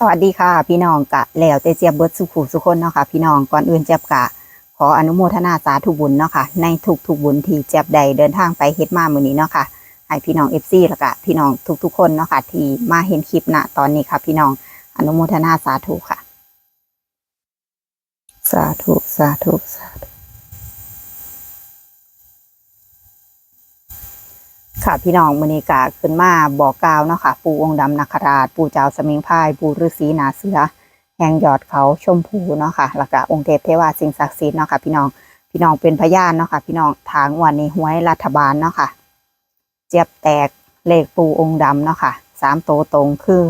สวัสดีค่ะ พี่น้องกะแล้วแต่เจียบเบิร์ดสุขุสุคนเนาะค่ะพี่น้องก่อนอื่นเจียบกะ ขออนุโมทนาสาธุบุญเนาะค่ะในทุกทุกบุญที่เจียบใดเดินทางไปเฮ็ดมามื้อนี้เนาะค่ะให้พี่น้อง FC แล้วก็พี่น้องทุกๆคนเนาะค่ะที่มาเห็นคลิปณตอนนี้ค่ะ พี่น้องอนุโมทนาสาธุค่ะ สาธุสาธุสาธุ ค่ะพี่น้องมือนีกะขึ้นมาบอกกล่าวเนาะค่ะ ปู่องค์ดำนาคราช ปู่เจ้าสมิงพาย ปู่ฤาษีนาเสือ แห่งยอดเขาชมพูเนาะค่ะแล้วก็องค์เทพเทวาสิ่งศักดิ์สิทธิ์เนาะค่ะพี่น้องพี่น้องเป็นพยานเนาะค่ะพี่น้องทางวันนี้หวยรัฐบาลเนาะค่ะ เจี๊ยบแตกเลขปูองค์ดำเนาะค่ะสามโตตรงคือ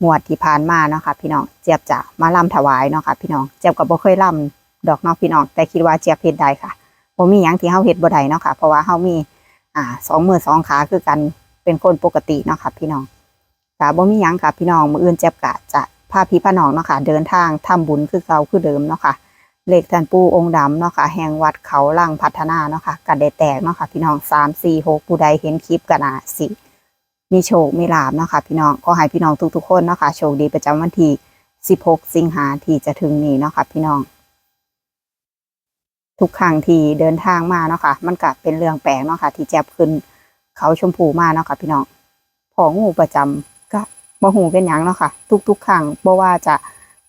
หมวดที่ผ่านมาเนาะค่ะพี่น้องเจี๊ยบจะมาล่ำถวายเนาะค่ะพี่น้องเจี๊ยบก็บ่เคยล่ำดอกเนาะพี่น้องแต่คิดว่าเจี๊ยบเฮ็ดได้ค่ะบ่มีหยังที่เฮาเฮ็ดบ่ได้เนาะค่ะเพราะว่าเฮามี อ่าสองมือสองขาคือกันเป็นคนปกติเนาะค่ะพี่น้องค่ะบ่มีหยังค่ะพี่น้องมื้ออื่นเจ็บกะจะพาพี่พาน้องเนาะค่ะเดินทางทำบุญคือเก่าคือเดิมเนาะค่ะเลขท่านปู่องค์ดำเนาะค่ะแห่งวัดเขาล่างพัฒนาเนาะค่ะกันได้แตกเนาะค่ะพี่น้องสามสี่หกผู้ใดเห็นคลิปกันอะสิมีโชคมีลาบเนาะค่ะพี่น้องก็ให้พี่น้องทุกๆคนเนาะค่ะโชคดีประจำวันที่สิบหกสิงหาที่จะถึงนี้เนาะค่ะพี่น้อง ทุกครั้งที่เดินทางมาเนาะค่ะ มันก็เป็นเรื่องแปลกเนาะค่ะ ที่แจ็บขึ้นเขาชมพูมาเนาะค่ะ พี่น้องพองูประจำก็บ่หูเป็นหยังเนาะค่ะ ทุกๆครั้งบ่ว่าจะ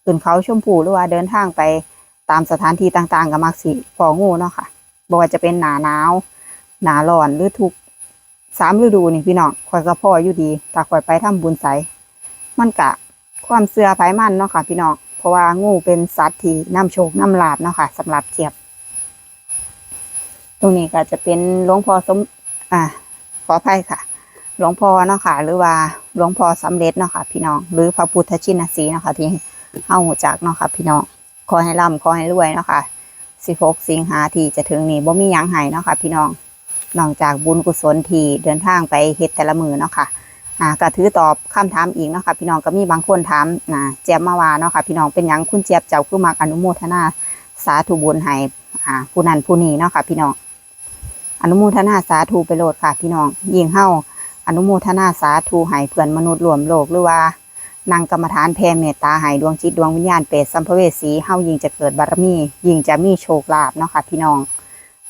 ขึ้นเขาชมพูหรือว่าเดินทางไปตามสถานที่ต่างๆก็มักสิพองูเนาะค่ะบ่ว่าจะเป็นหนาหนาวหนาร้อนหรือทุกสามฤดูนี่พี่น้องข่อยก็พออยู่ดีถ้าข่อยไปทำบุญใสมันกะความเสื่อไผมันเนาะค่ะ พี่น้องเพราะว่างูเป็นสัตว์ที่นำโชคนำลาบเนาะค่ะสำหรับเจียบ ตรงนี้ก็จะเป็นหลวงพ่อสม อ่า ขออภัยค่ะ หลวงพ่อเนาะค่ะ หรือว่าหลวงพ่อสำเร็จเนาะค่ะ พี่น้อง หรือพระพุทธชินสีเนาะค่ะ ที่เฮาหูจักเนาะค่ะ พี่น้อง ขอให้ร่ำขอให้รวยเนาะค่ะ16สิงหาที่จะถึงนี้บ่มียังให้เนาะค่ะ พี่น้อง นอกจากบุญกุศลที่เดินทางไปเฮ็ดแต่ละมือเนาะค่ะอ่าก็ถือตอบคำถามอีกเนาะค่ะพี่น้องก็มีบางคนถามนะเจี๊ยบมาว่าเนาะค่ะพี่น้องเป็นยังคุณเจี๊ยบเจ้าคือมักอนุโมทนาสาธุบุญให้อ่าผู้นั้นผู้นี้เนาะค่ะพี่น้อง อนุโมทนาสาธุไปโลดค่ะพี่น้องยิ่งเฮาอนุโมทนาสาธุให้เพื่อนมนุษย์รวมโลกหรือว่านางกรรมฐานแผ่เมตตาให้ดวงจิตดวงวิญญาณเปรตสัมภเวสีเฮายิ่งจะเกิดบารมียิ่งจะมีโชคลาภเนาะค่ะ พี่น้อง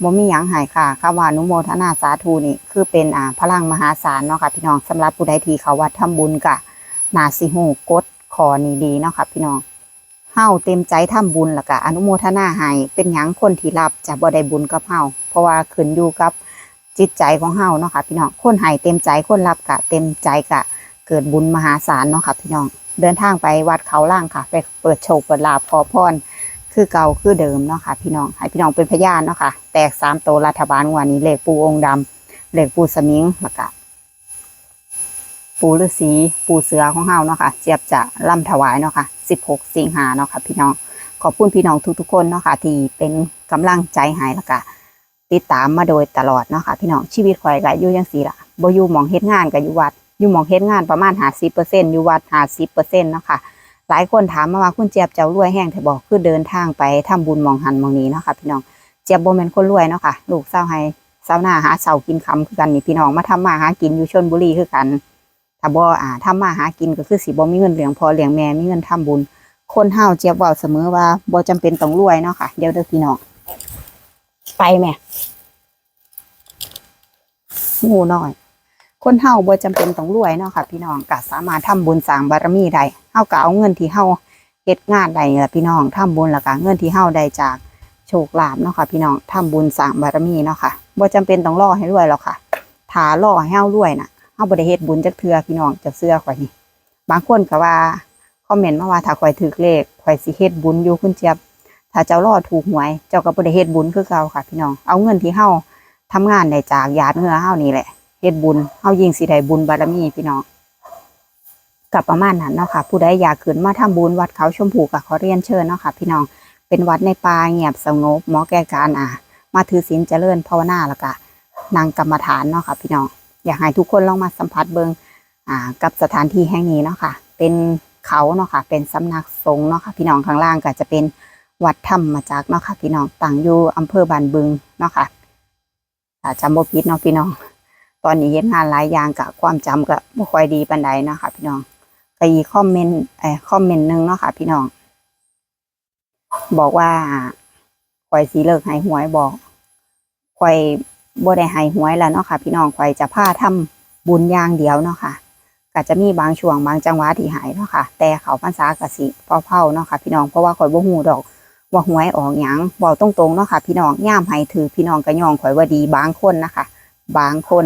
บ่มีหยังหายค่ะคำว่าอนุโมทนาสาธุนี่คือเป็นอ่าพลังมหาศาลเนาะค่ะพี่น้องสำหรับผู้ใดที่เขาวัดทำบุญกะนาสิหูกดขอนี่ดีเนาะค่ะพี่น้อง เฮาเต็มใจทำบุญแล้วก็อนุโมทนาให้เป็นหยังคนที่รับจะบ่ได้บุญกับเฮาเพราะว่าขึ้นอยู่กับจิตใจของเฮาเนาะค่ะพี่น้องคนให้เต็มใจคนรับกะเต็มใจกะเกิดบุญมหาศาลเนาะค่ะพี่น้องเดินทางไปวัดเขาล่างค่ะ ไปเปิดโชคเปิดลาภขอพรคือเก่าคือเดิมเนาะค่ะพี่น้องให้พี่น้องเป็นพยานเนาะค่ะ แตกสามโตรัฐบาลวันนี้เลขปูองค์ดำเลขปูสมิงแล้วก็ ปูฤาษีปูเสือของเฮาเนาะค่ะเจี๊ยบจะล่ำถวายเนาะค่ะ 16 สิงหาเนาะค่ะพี่น้อง ขอบคุณพี่น้องทุกๆคนเนาะค่ะที่เป็นกำลังใจให้แล้วก็ติดตามมาโดยตลอดเนาะค่ะพี่น้องชีวิตข่อยก็อยู่จังซี่ล่ะบ่อยู่หมองเฮ็ดงานก็อยู่วัดอยู่หมองเฮ็ดงานประมาณ50%อยู่วัด50%เนาะค่ะหลายคนถามมาว่าคุณเจี๊ยบเจ้ารวยแห้งแต่บอกคือเดินทางไปทำบุญมองหันมองนี้เนาะค่ะพี่น้องเจี๊ยบบ่แม่นคนรวยเนาะค่ะลูกเศร้าให้เศร้าหน้าหาเสากินคำคือกันนี่พี่น้องมาทำมาหากินอยู่ชลบุรีคือกัน ถ้าบ่อ่าทำมาหากินก็คือสิบ่มีเงินเลี้ยงพอเลี้ยงแม่มีเงินทำบุญ คนเฮาเจี๊ยบเว้าเสมอว่าบ่จำเป็นต้องรวยเนาะค่ะเดี๋ยวเด้อพี่น้องไปแม่งูน้อย คนเฮาบ่จำเป็นต้องรวยเนาะค่ะ พี่น้องก็สามารถทำบุญสร้างบารมีได้เฮาก็เอาเงินที่เฮาเฮ็ดงานได้ล่ะพี่น้องทำบุญแล้วก็เงินที่เฮาได้จากโชคลาภเนาะค่ะ พี่น้องทำบุญสร้างบารมีเนาะค่ะบ่จำเป็นต้องรอให้รวยหรอกค่ะถ้ารอให้เฮารวยน่ะาบ่ได้เฮ็ดบุญจักเทื่อพี่น้องจะเชื่อข่อยนี่บางคนก็ว่าคอมเมนต์มาว่าถ้าข่อยถูกเลขข่อยสิเฮ็ดบุญอยู่คุณเจี๊ยบถ้าเจ้ารอถูกหวย เจ้าก็บ่ได้เฮ็ดบุญคือเก่าค่ะ พี่น้องเอาเงินที่เฮาทำงานได้จากหยาดเหงื่อเฮานี่แหละเฮ็ดบุญเฮายิ่งสิได้บุญบารมีพี่น้องกับประมาณนั้นเนาะค่ะ ผู้ใดอยากขึ้นมาทำบุญวัดเขาชมพูก็ขอเรียนเชิญเนาะค่ะ พี่น้องเป็นวัดในป่าเงียบสงบหมาะแก่การอ่ามาถือศีลเจริญภาวนาแล้วก็นั่งกรรมฐานเนาะค่ะ พี่น้อง อยากให้ทุกคนลองมาสัมผัสเบิงอ่ากับสถานที่แห่งนี้เนาะค่ะ เป็นเขาเนาะค่ะ เป็นสำนักสงฆ์เนาะค่ะ พี่น้องข้างล่างก็จะเป็นวัดธรรมมาจากเนาะค่ะ พี่น้องตั้งอยู่อำเภอบ้านบึงเนาะค่ะถ้าจำบ่ผิดเนาะพี่น้อง ตอนนี้เฮ็ดงานหลายอย่างกับความจำก็บ่ค่อยดีปานใดเนาะค่ะพี่น้องก็อีคอมเมนต์เอ่อคอมเมนต์หนึงเนาะค่ะพี่น้อง บอกว่าข่อยสีเลิกให้หวยบอกข่อย บ่ได้ให้หวยแล้วเนาะค่ะ พี่น้องข่อยจะพาทำบุญอย่างเดียวเนาะค่ะก็จะมีบางช่วงบางจังหวะที่หายเนาะค่ะ แต่เขาพรรษากสิเผาๆเนาะค่ะ พี่น้องเพราะว่าข่อยบ่ฮู้ดอกว่าหวยออกหยังบอกตรงๆเนาะค่ะ พี่น้องย่ามให้ถือพี่น้องก็ย่องข่อยว่าดีบางคนนะคะ บางคน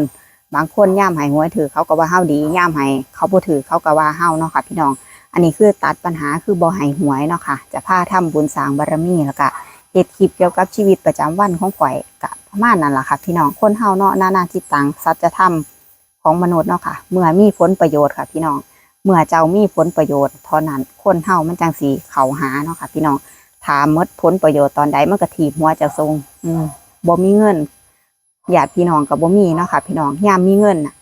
บางคนย่ามให้หวยถือเขาก็ว่าเฮาดีย่ามให้เขาบ่ถือเขาก็ว่าเฮาเนาะค่ะ พี่น้อง อันนี้คือตัดปัญหาคือบ่ให้หวยเนาะค่ะ จะพาทำบุญสร้างบารมีแล้วก็เฮ็ดคลิปเกี่ยวกับชีวิตประจำวันของข่อยก็ ประมาณนั้นแหละค่ะพี่น้องคนเฮาเนาะนานาจิตตังสัจธรรมของมนุษย์เนาะค่ะ เมื่อมีผลประโยชน์ค่ะพี่น้อง เมื่อเจ้ามีผลประโยชน์เท่านั้นคนเฮามันจังสีเขาหาเนาะค่ะ พี่น้องถามมดผลประโยชน์ตอนใดมันก็ถีบหัวเจ้าทรง อืมบ่มีเงินญาติพี่น้องกับบ่มีเนาะค่ะ พี่น้องยามมีเงินน่ะ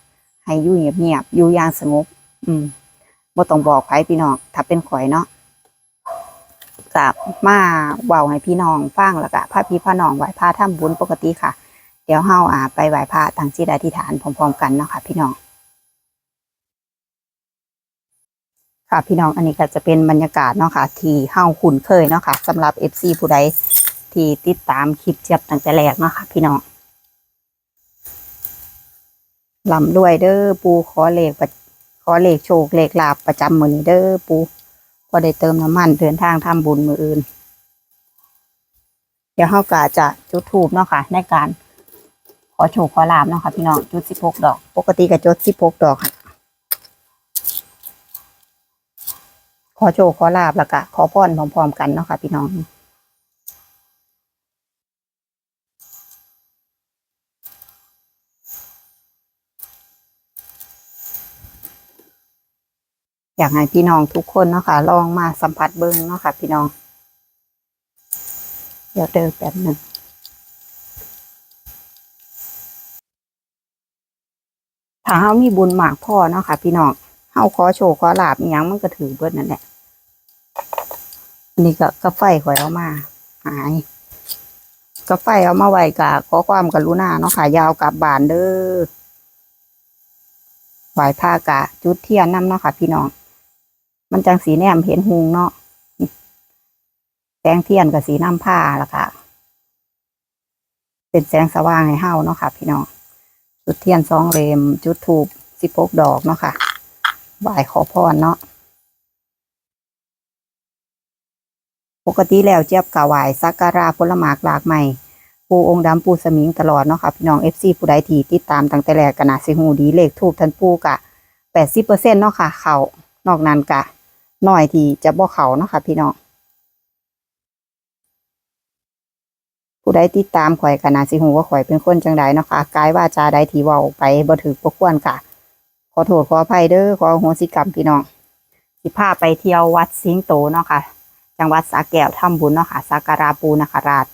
ให้อยู่เงียบๆอยู่อย่างสงบอืมบ่ต้องบอกใครพี่น้องถ้าเป็นข่อยเนาะ กับมาเว้าให้พี่น้องฟังแล้วก็พาพี่พาน้องไหว้พาทำบุญปกติค่ะ เดี๋ยวเฮาอ่าไปไหว้พระตั้งจิตอธิษฐานพร้อมๆกันเนาะค่ะ พี่น้อง ค่ะพี่น้องอันนี้ก็จะเป็นบรรยากาศเนาะค่ะ ที่เฮาคุ้นเคยเนาะค่ะสำหรับ FC ผู้ใดที่ติดตามคลิปเจี๊ยบตั้งแต่แรกเนาะค่ะ พี่น้องลำด้วยเด้อปูขอเลขขอเลขโชคเลขลาบประจำมือนี้เด้อปู ก็ได้เติมน้ำมันเดินทางทำบุญมืออื่น เดี๋ยวเฮากาจะจุดธูปเนาะค่ะ ในการ ขอโชคขอลาบเนาะค่ะพี่น้องจุดสิบหกดอก ปกติก็จุดสิบหกดอกค่ะขอโชคขอลาบแล้วก็ขอพรพร้อมๆกันเนาะค่ะพี่น้อง อยากให้พี่น้องทุกคนเนาะค่ะ ลองมาสัมผัสเบิ้งเนาะค่ะ พี่น้อง เดี๋ยวเดินแป๊บหนึ่งถ้าเฮามีบุญมากพ่อเนาะค่ะ พี่น้องเฮาขอโชว์ขอลาบอิหยังมันก็ถือเบิดนั่นแหละอันนี้ก็กาไฟข่อยเอามา หายกาไฟเอามาไว้กะขอความกรุณาเนาะค่ะ ยาวกับบานเด้อไหวผ้ากะ จุดเทียนนํเนาะค่ะ พี่น้อง มันจังสีแนมเห็นหุงเนาะแสงเทียนกับสีน้ำผ้าละค่ะ เป็นแสงสว่างให้เฮาเนาะค่ะ พี่น้อง จุดเทียนสองเลมจุดถูกสิบหกดอกเนาะค่ะบ่ายขอพรเนาะ ปกติแล้วเจี๊ยบกะไหวายสักการะผลหมากหลากใหม่ ปูองค์ดำปูสมิงตลอดเนาะค่ะ พี่น้องเอฟซีผู้ใดที่ติดตามตั้งแต่แรกก็น่าสิหูดีเลขทูบทันปูกะแปดสิบเปอร์เซ็นเนาะค่ะ เขานอกนั้นกะ น้อยที่จะบ่เขาเนาะค่ะพี่น้องผู้ใดติดตามข่อยก็น่าสิหูว่าข่อยเป็นคนจังใดเนาะค่ะกายว่าจาใดที่เว้าไปบ่ถือบ่ควรค่ะ ขอโทษขออภัยเด้อขอโหสิกรรมพี่น้องสิพาไปเที่ยววัดสิงโตเนาะค่ะ จังหวัดสระแก้วทำบุญเนาะค่ะสักการะปูนาคราช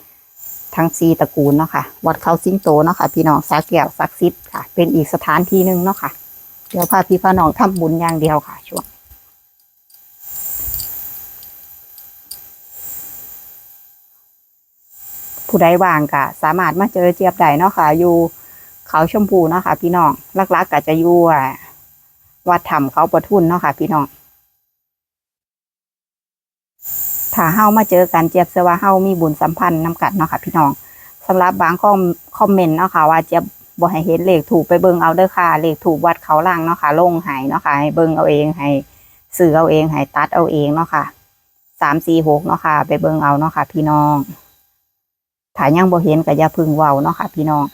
ทั้งสีตระกูลเนาะค่ะ วัดเขาสิงโตเนาะค่ะ พี่น้องสระแก้วศักดิ์สิทธิ์ค่ะ เป็นอีกสถานที่หนึ่งเนาะค่ะ เดี๋ยวพาพี่พาน้องทำบุญอย่างเดียวค่ะช่วง ผู้ใดว่างก็สามารถมาเจอเจี๊ยบได้เนาะค่ะ อยู่เขาชมพูเนาะค่ะ พี่น้องลักๆก็จะอยู่วัดถ้ำเขาประทุนเนาะค่ะ พี่น้องถ้าเฮามาเจอกันเจี๊ยบเสว่าเฮามีบุญสัมพันธ์นำกันเนาะค่ะ พี่น้องสำหรับบางคอคอมเมนต์เนาะค่ะว่าเจี๊ยบบ่ให้เห็นเลขถูกไปเบิ่งเอาเด้อค่ะเลขถูกวัดเขาล่างเนาะค่ะลงหายเนาะค่ะให้เบิ่งเอาเองให้ซื้อเอาเองให้ตัดเอาเองเนาะค่ะสามสี่หกเนาะค่ะ ไปเบิ่งเอาเนาะค่ะ พี่น้อง ถ้ายังบ่เห็นก็อย่าพึ่งเว้าเนาะค่ะ พี่น้อง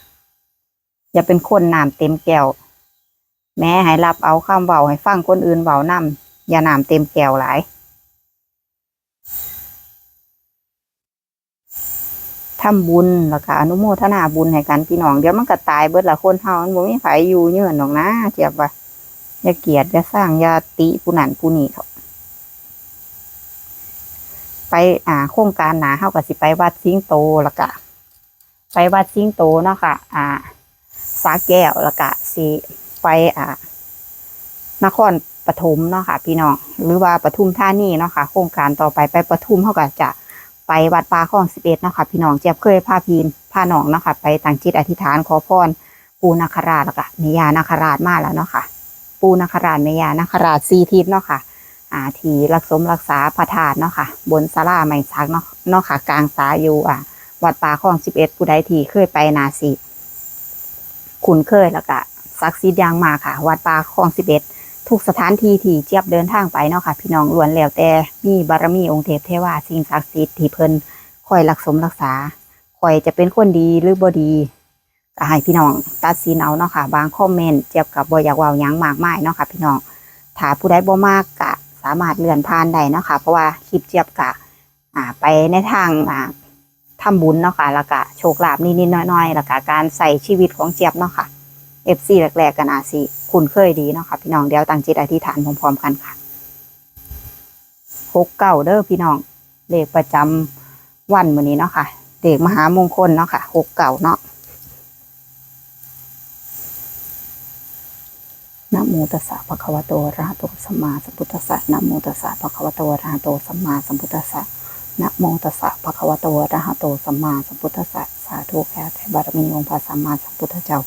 อย่าเป็นคนน้ำเต็มแก้ว แม้ให้รับเอาคำเว้าให้ฟังคนอื่นเว้านํอย่าน้ำเต็มแก้วหลาย ทำบุญแล้วก็อนุโมทนาบุญให้กันพี่น้อง เดี๋ยวมันก็ตายเบิดละคนเฮามันบ่มีไผอยู่เยือนหรอกนะเจียบว่าอย่าเกลียดอย่าสร้างอย่าติผู้นั้นผู้นี้เถอะ ไปอ่าโครงการหนาเฮาก็สิไปวัดสิงโตแล้วก็ไปวัดสิงโตเนาะค่ะ อ่าสาแก้วแล้วก็สิไปอ่านครปฐมเนาะค่ะ พี่น้องหรือว่าปทุมธานีเนาะค่ะ โครงการต่อไปไปปทุมเฮาก็จะไปวัดป่าคลองสิบเอ็ดเนาะค่ะพี่น้องเจี๊ยบเคยพาพีนพาน้องเนาะค่ะ ไปตั้งจิตอธิษฐานขอพรปูนาคราชแล้วก็เมยานาคราชมาแล้วเนาะค่ะ ปูนาคราชเมยานาคราชซีทิพเนาะค่ะ อ่าที่รักสมรักษาพระธาตุเนาะค่ะ บนศาลาไม้สักเนาะเนาะค่ะ กลางสาอยู่อ่าวัดป่าคลองสิบเอ็ดผู้ใดที่เคยไปนาสิคุ้นเคยแล้วก็ศักดิ์สิทธิ์อย่างมากค่ะ วัดป่าคลองสิบเอ็ดทุกสถานที่ที่เจี๊ยบเดินทางไปเนาะค่ะ พี่น้องล้วนแล้วแต่มีบารมีองค์เทพเทวาสิ่งศักดิ์สิทธิ์ที่เพิ่นคอยรักสมรักษาคอยจะเป็นคนดีหรือบ่ดีก็ให้พี่น้องตัดสินเอาเนาะค่ะ บางคอมเมนต์เจียบกับบอยากว้ายังมากมายเนาะค่ะ พี่น้องถ้าผู้ใดบ่มากก็ สามารถเลื่อนผ่านได้เนาะค่ะเพราะว่าคลิปเจียบกะอ่าไปในทางอ่าทำบุญเนาะค่ะแล้วก็โชคลาภนิดๆน้อยๆแล้วก็การใส่ชีวิตของเจี๊ยบเนาะค่ะ FC แรกๆกันอาสิคุ้นเคยดีเนาะค่ะพี่น้องเดี๋ยวตั้งจิตอธิษฐานพร้อมๆกันค่ะหกเก้าเด้อพี่น้องเลขประจำวันมื้อนี้เนาะค่ะเลขมหามงคลเนาะค่ะหกเก้าเนาะ นะโมตัสสะภะคะวะโตอะระหะโตสัมมาสัมพุทธัสสะนะโมตัสสะภะคะวะโตอะระหะโตสัมมาสัมพุทธัสสะนะโมตัสสะภะคะวะโตอะระหะโตสัมมาสัมพุทธัสสะสาธุแผ่แต่บารมีองค์พระสัมมาสัมพุทธเจ้า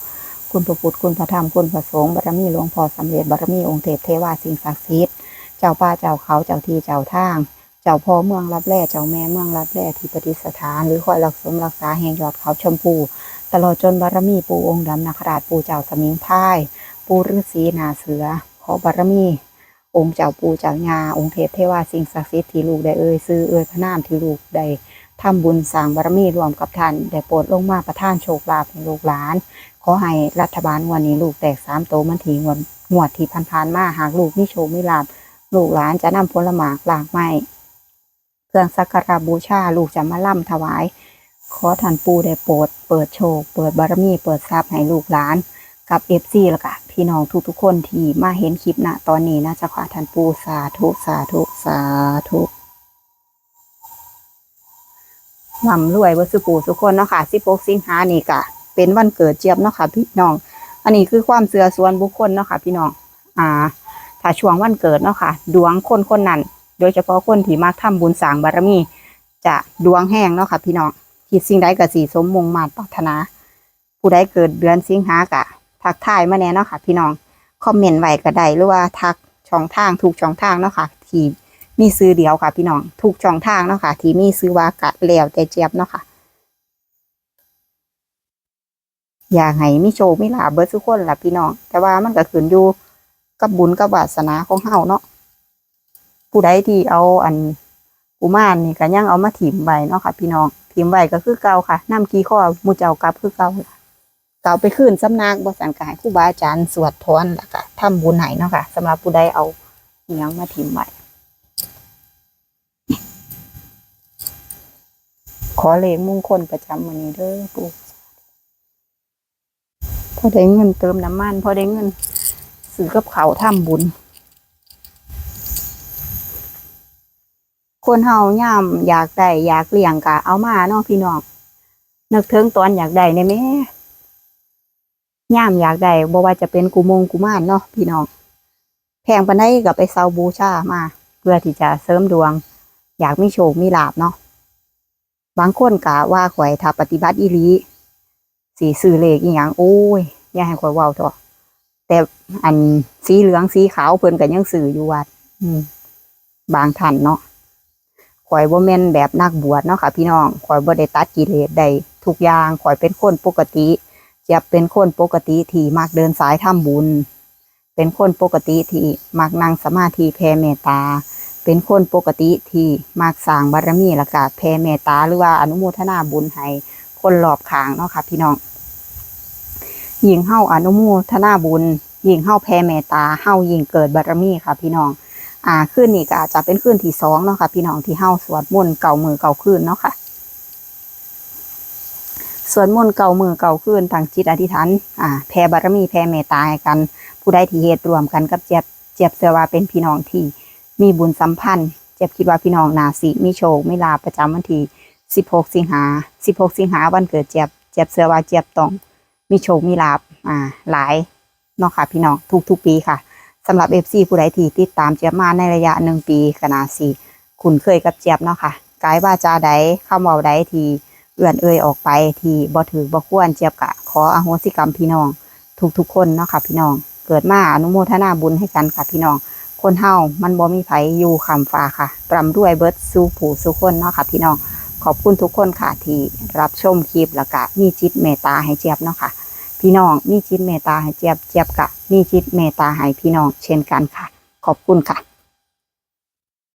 คุณพระพุทธคุณพระธรรมคุณพระสงฆ์บารมีหลวงพ่อสำเร็จบารมีองค์เทพเทวาสิ่งศักดิ์สิทธิ์เจ้าป่าเจ้าเขาเจ้าที่เจ้าทาง เจ้าพ่อเมืองรับแร่เจ้าแม่เมืองรับแร่ที่ปฏิสถานหรือคอยรักสมรักษาแห่งยอดเขาชมพู ตลอดจนบารมีปู่องค์ดำนาคราชปู่เจ้าสมิงพราย ปู่ฤาษีนาเสือ ขอบารมี องค์เจ้าปู่เจ้าญาองค์เทพเทวาสิ่งศักดิ์สิทธิ์ที่ลูกได้เอ่ยซื้อเอ่ยพระนามที่ลูกได้ทำบุญสร้างบารมีรวมกับท่านได้โปรดลงมาประทานโชคลาภให้ลูกหลาน ขอให้รัฐบาลวันนี้ลูกแตกสามโตมันทีงวดงวดที่ผ่านๆมาหากลูกมีโชคมีลาภลูกหลานจะนำผลหมากหลากไม้เครื่องสักการะบูชาลูกจะมาล่ำถวาย ขอท่านปู่ได้โปรดเปิดโชค เปิดบารมีเปิดทรัพย์ให้ลูกหลาน กับเอฟซีแล้วก็พี่น้องทุกๆคนที่มาเห็นคลิปณตอนนี้นะจ้าค่ะท่านปู่สาธุสาธุสาธุลำรวยเบอร์สุปูสุกคนเนาะค่ะสิบกสิงหานี่ก็เป็นวันเกิดเจี๊ยบเนาะค่ะพี่น้อง อันนี้คือความเสื่อส่วนบุคคลเนาะค่ะพี่น้อง อ่า ถ้าช่วงวันเกิดเนาะค่ะ ดวงคนคนนั้น โดยเฉพาะคนที่มักทำบุญสางบารมี จะดวงแห้งเนาะค่ะพี่น้องคิดสิ่งใดก็สีสมมงมารปรารถนา ผู้ใดเกิดเดือนสิงหากะ ทักทายมาแน่เนาะค่ะ พี่น้องคอมเมนต์ไว้ก็ได้หรือว่าทักช่องทางถูกช่องทางเนาะค่ะที่มีซื้อเดียวค่ะ พี่น้องถูกช่องทางเนาะค่ะที่มีซื้อว่ากะแล้วแต่เจี๊ยบเนาะค่ะอยากให้มีโชคมีลาเบิดทุกคนล่ะพี่น้อง แต่ว่ามันก็ขึ้นอยู่กับบุญกับวาสนาของเฮาเนาะผู้ใดที่เอาอันกุมารนี่ก็ยังเอามาถิ่มไว้เนาะค่ะ พี่น้องถิ่มไว้ก็คือเก่าค่ะน้ำขี้ข้อมูเจ้ากลับคือเก่า เก่าไปขึ้นสำนักบ่สันกายครูบาอาจารย์สวดถอนแล้วก็ทำบุญให้เนาะค่ะสำหรับผู้ใดเอาอิหยังมาถิ่มไว้ขอเลขมุ่งคลประจำวันนี้เด้อปู่พอได้เงินเติมน้ำมันพอได้เงินซื้อกับเขาทำบุญ คนเฮาย่ามอยากได้อยากเลี้ยงกะเอามาเนาะพี่น้องนึกถึงตอนอยากได้ในแม่ ย่ามอยากได้บ่ว่าจะเป็นกุมงกุมารเนาะพี่น้องแพงปานใดก็ไปเซาบูชามา เพื่อที่จะเสริมดวง อยากมีโชคมีลาบเนาะบางคนกะว่าข่อยถ้าปฏิบัติอีหลีสีซื้อเลขอีหยังโอ้ยอย่าให้ข่อยว้าเถอะแต่อันสีเหลืองสีขาวเพิ่นก็ยังซื้ออยู่วัด อืม บางท่านเนาะข่อยบ่แม่นแบบนักบวชเนาะค่ะ พี่น้องข่อยบ่ได้ตัดกิเลสได้ทุกอย่างข่อยเป็นคนปกติ จะเป็นคนปกติที่มักเดินสายทำบุญ เป็นคนปกติที่มักนั่งสมาธิแผ่เมตตา เป็นคนปกติที่มักสร้างบารมีล้วก็แผ่เมตตาหรือว่าอนุโมทนาบุญให้คนรอบข้างเนาะค่ะพี่น้องยิงเฮาอนุโมทนาบุญยิงเฮาแผ่เมตตาเฮายิงเกิดบารมีค่ะ พี่น้อง อ่าคืนนี้ก็อาจจะเป็นคืนที่สองเนาะค่ะ พี่น้องที่เฮาสวดมนต์เก่ามือเก่าคืนเนาะค่ะ สวดมนต์เก่ามือเก่าคืนตั้งจิตอธิษฐานอ่าแผ่บารมีแผ่เมตตาให้กัน ผู้ใดที่เฮ็ดรวมกันกับเจ็บเจ็บเสว่าเป็นพี่น้องที่มีบุญสัมพันธ์ เจ็บคิดว่าพี่น้องนาสิมีโชคมีลาประจำวันที่16 สิงหา 16 สิงหาวันเกิดเจ็บเจ็บเสว่าเจ็บต้องมีโชคมีลาภอ่าหลายเนาะค่ะพี่น้องทุกๆปีค่ะสำหรับ FC ผู้ใดที่ติดตามเจี๊ยบมาในระยะหนึ่งปีกนาสิคุ้นเคยกับเจี๊ยบเนาะค่ะกายว่าจาใดคำเว่าใดที่ เอื่อนเอ่ยออกไปที่บ่ถือบ่ควรเจี๊ยบกะ ขออโหสิกรรมพี่น้องทุกๆคนเนาะค่ะ พี่น้อง เกิดมาอนุโมทนาบุญให้กันค่ะพี่น้อง คนเฮามันบ่มีไผอยู่คำฟ้าค่ะร่ำรวยเบิร์ดสู่ผู้สู่คนเนาะค่ะ พี่น้องขอบคุณทุกคนค่ะที่รับชมคลิปแล้วก็มีจิตเมตตาให้เจี๊ยบเนาะค่ะ พี่น้องมีจิตเมตตาให้เจี๊ยบเจี๊ยบกะมีจิตเมตตาให้พี่น้องเช่นกันค่ะ ขอบคุณค่ะ